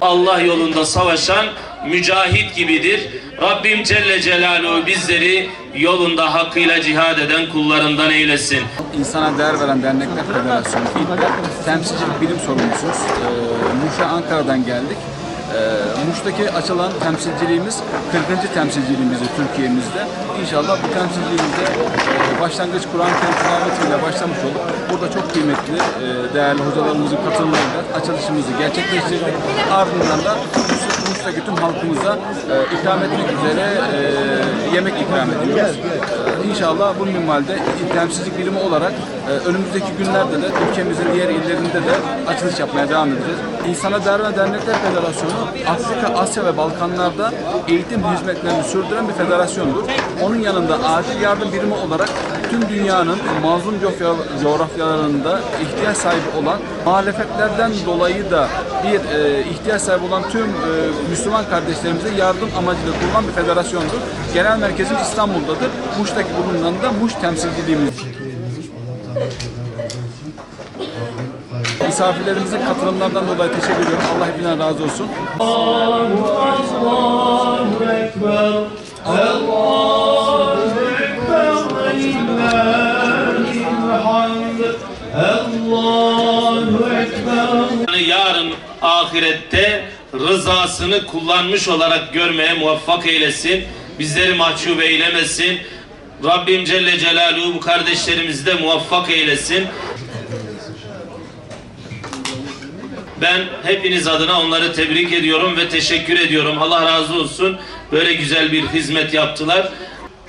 Allah yolunda savaşan mücahit gibidir. Rabbim Celle Celaluhu bizleri yolunda hakkıyla cihad eden kullarından eylesin. İnsana Değer Veren Dernekler Federasyonu temsilcilik bilim sorumlusuyuz. Ee, Muş'a Ankara'dan geldik. Ee, Muş'taki açılan temsilciliğimiz 40. temsilciliğimizde Türkiye'mizde. İnşallah bu temsilciliğimizde e, başlangıç Kur'an tilavetiyle başlamış olup burada çok kıymetli e, değerli hocalarımızın katılımıyla açılışımızı gerçekleştirdik. Ardından da Muş- Muş'taki tüm halkımıza e, ikram etmek üzere yemek ikram ediyoruz. İnşallah bu minvalde temsilcilik birimi olarak e, önümüzdeki günlerde de ülkemizin diğer illerinde de açılış yapmaya devam edeceğiz. İnsana Değer ve Dernekler Federasyonu Afrika, Asya ve Balkanlarda eğitim hizmetlerini sürdüren bir federasyondur. Onun yanında acil yardım birimi olarak tüm dünyanın mazlum coğrafya- coğrafyalarında ihtiyaç sahibi olan muhalefetlerden dolayı da bir e, ihtiyaç sahibi olan tüm e, Müslüman kardeşlerimize yardım amacıyla kurulan bir federasyondur. Genel merkezin İstanbul'dadır. Muş'taki bulunan da Muş temsilciliğimiz. Misafirlerimizin katılımlarından dolayı teşekkür ediyorum. Allah hepinizden razı olsun. Yani yarın ahirette rızasını kullanmış olarak görmeye muvaffak eylesin. Bizleri mahcup eylemesin. Rabbim Celle Celaluhu bu kardeşlerimizi de muvaffak eylesin. Ben hepiniz adına onları tebrik ediyorum ve teşekkür ediyorum. Allah razı olsun. Böyle güzel bir hizmet yaptılar.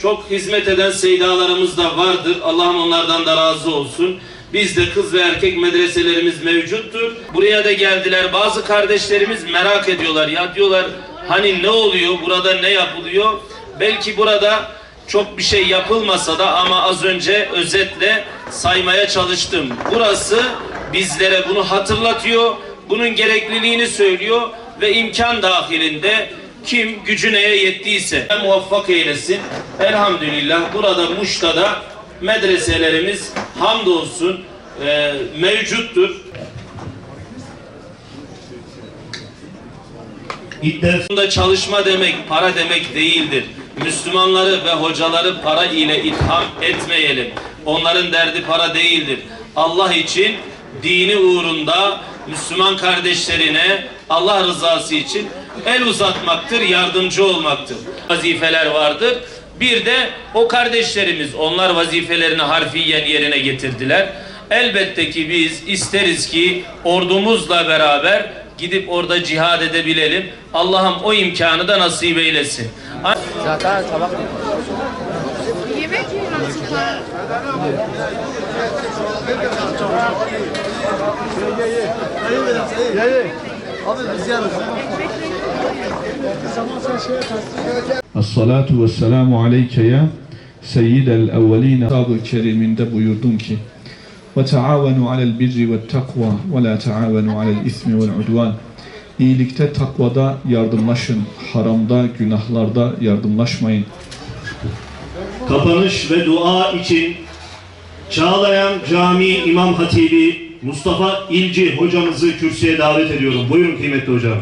Çok hizmet eden seydalarımız da vardır. Allah'ım onlardan da razı olsun. Bizde kız ve erkek medreselerimiz mevcuttur. Buraya da geldiler. Bazı kardeşlerimiz merak ediyorlar. Ya diyorlar hani ne oluyor? Burada ne yapılıyor? Belki burada çok bir şey yapılmasa da ama az önce özetle saymaya çalıştım. Burası bizlere bunu hatırlatıyor. Bunun gerekliliğini söylüyor ve imkan dahilinde kim gücü neye yettiyse muvaffak eylesin. Elhamdülillah burada Muş'ta da medreselerimiz hamdolsun e, mevcuttur. Bunda çalışma demek para demek değildir. Müslümanları ve hocaları para ile itham etmeyelim. Onların derdi para değildir. Allah için dini uğrunda Müslüman kardeşlerine Allah rızası için el uzatmaktır, yardımcı olmaktır. Vazifeler vardır. Bir de o kardeşlerimiz onlar vazifelerini harfiyen yerine getirdiler. Elbette ki biz isteriz ki ordumuzla beraber gidip orada cihad edebilelim. Allah'ım o imkanı da nasip eylesin. Yemek As-salatu ve selamu aleyke ya seyyidel evveline Ashab-ı Kerim'inde buyurdum ki ve taavenu alel birri ve takva ve la taavenu alel ismi vel udvan İyilikte, takvada yardımlaşın. Haramda, günahlarda yardımlaşmayın. Kapanış ve dua için Çağlayan Camii İmam Hatibi Mustafa İlci hocamızı kürsüye davet ediyorum. Buyurun kıymetli hocam.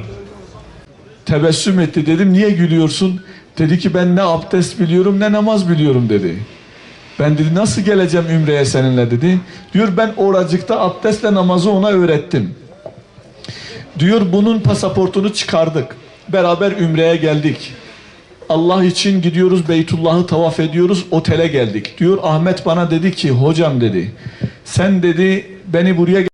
Tebessüm etti dedim niye gülüyorsun? Dedi ki ben ne abdest biliyorum ne namaz biliyorum dedi. Ben dedi nasıl geleceğim Ümre'ye seninle dedi. Diyor ben oracıkta abdestle namazı ona öğrettim. Diyor bunun pasaportunu çıkardık. Beraber Ümre'ye geldik. Allah için gidiyoruz Beytullah'ı tavaf ediyoruz otele geldik. Diyor Ahmet bana dedi ki hocam dedi sen dedi beni buraya